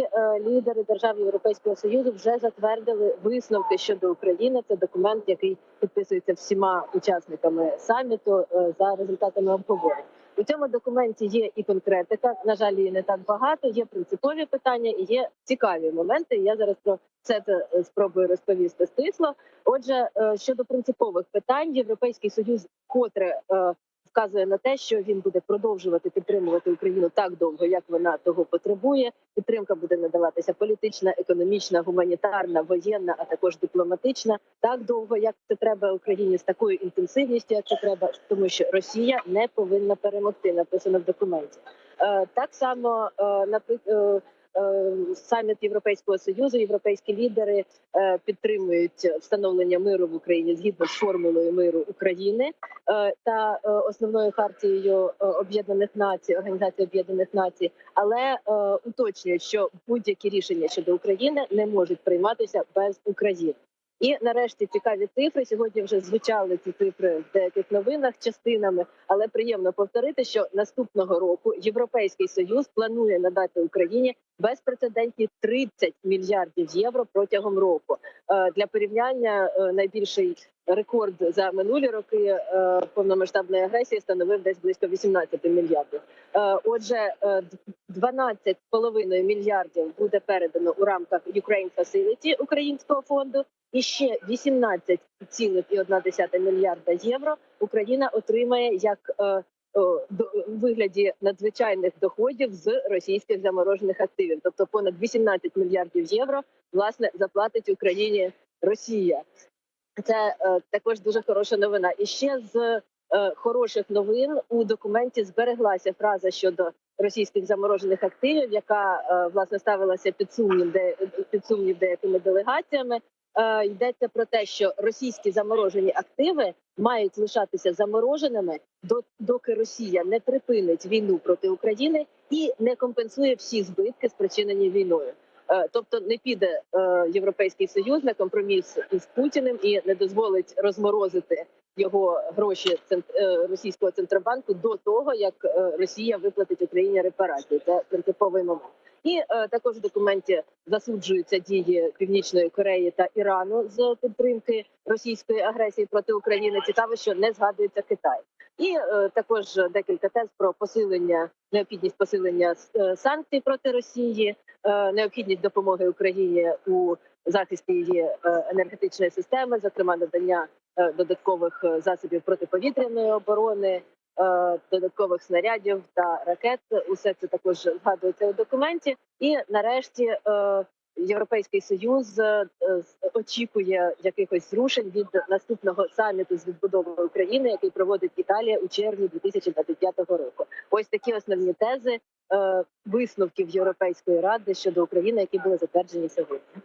е, лідери держав Європейського союзу вже затвердили висновки щодо України. Це документ, який підписується всіма учасниками саміту е, за результатами обговорень. У цьому документі є і конкретика. На жаль, її не так багато. Є принципові питання і є цікаві моменти. Я зараз про все це е, спробую розповісти стисло. Отже, щодо принципових питань, європейський союз котре вказує на те, що він буде продовжувати підтримувати Україну так довго, як вона того потребує. Підтримка буде надаватися політична, економічна, гуманітарна, воєнна, а також дипломатична, так довго, як це треба Україні з такою інтенсивністю, як це треба, тому що Росія не повинна перемогти. Написано в документі. Е, Так само е, напри- е, е, саміт Європейського союзу, європейські лідери е, підтримують встановлення миру в Україні згідно з формулою миру України е, та е, основною хартією е, Об'єднаних Націй, Організації Об'єднаних Націй, але е, уточнюють, що будь-які рішення щодо України не можуть прийматися без України. І нарешті цікаві цифри. Сьогодні вже звучали ці цифри в деяких новинах частинами, але приємно повторити, що наступного року Європейський Союз планує надати Україні безпрецедентні 30 мільярдів євро протягом року. Е, Для порівняння е, найбільший рекорд за минулі роки е, повномасштабної агресії становив десь близько 18 мільярдів. Отже, 12,5 мільярдів буде передано у рамках Ukraine Facility українського фонду, і ще 18,1 мільярда євро Україна отримає як е, до- у вигляді надзвичайних доходів з російських заморожених активів, тобто понад 18 мільярдів євро власне заплатить Україні Росія. Це е, також дуже хороша новина. І ще з е, хороших новин у документі збереглася фраза щодо російських заморожених активів, яка е, власне ставилася під сумнів, де під сумнів деякими делегаціями. Е, йдеться про те, що російські заморожені активи мають лишатися замороженими до доки Росія не припинить війну проти України і не компенсує всі збитки, спричинені війною. Е, Тобто не піде європейський союз на компроміс із Путіним і не дозволить розморозити його гроші е, російського центробанку до того, як е, Росія виплатить Україні репарації. Це принциповий момент. І е, також в документі засуджуються дії Північної Кореї та Ірану з підтримки російської агресії проти України. Цікаво, що не згадується Китай. І е, також декілька тез про посилення необхідність посилення е, санкцій проти Росії, е, необхідність допомоги Україні у захисті її енергетичної системи, зокрема надання додаткових е, засобів протиповітряної оборони, е, додаткових снарядів та ракет. Усе це також згадується у документі. І нарешті е, Європейський союз е, очікує якихось зрушень від наступного саміту з відбудови України, який проводить Італія у червні 2025 року. Ось такі основні тези е, висновків Європейської ради щодо України, які були затверджені сьогодні.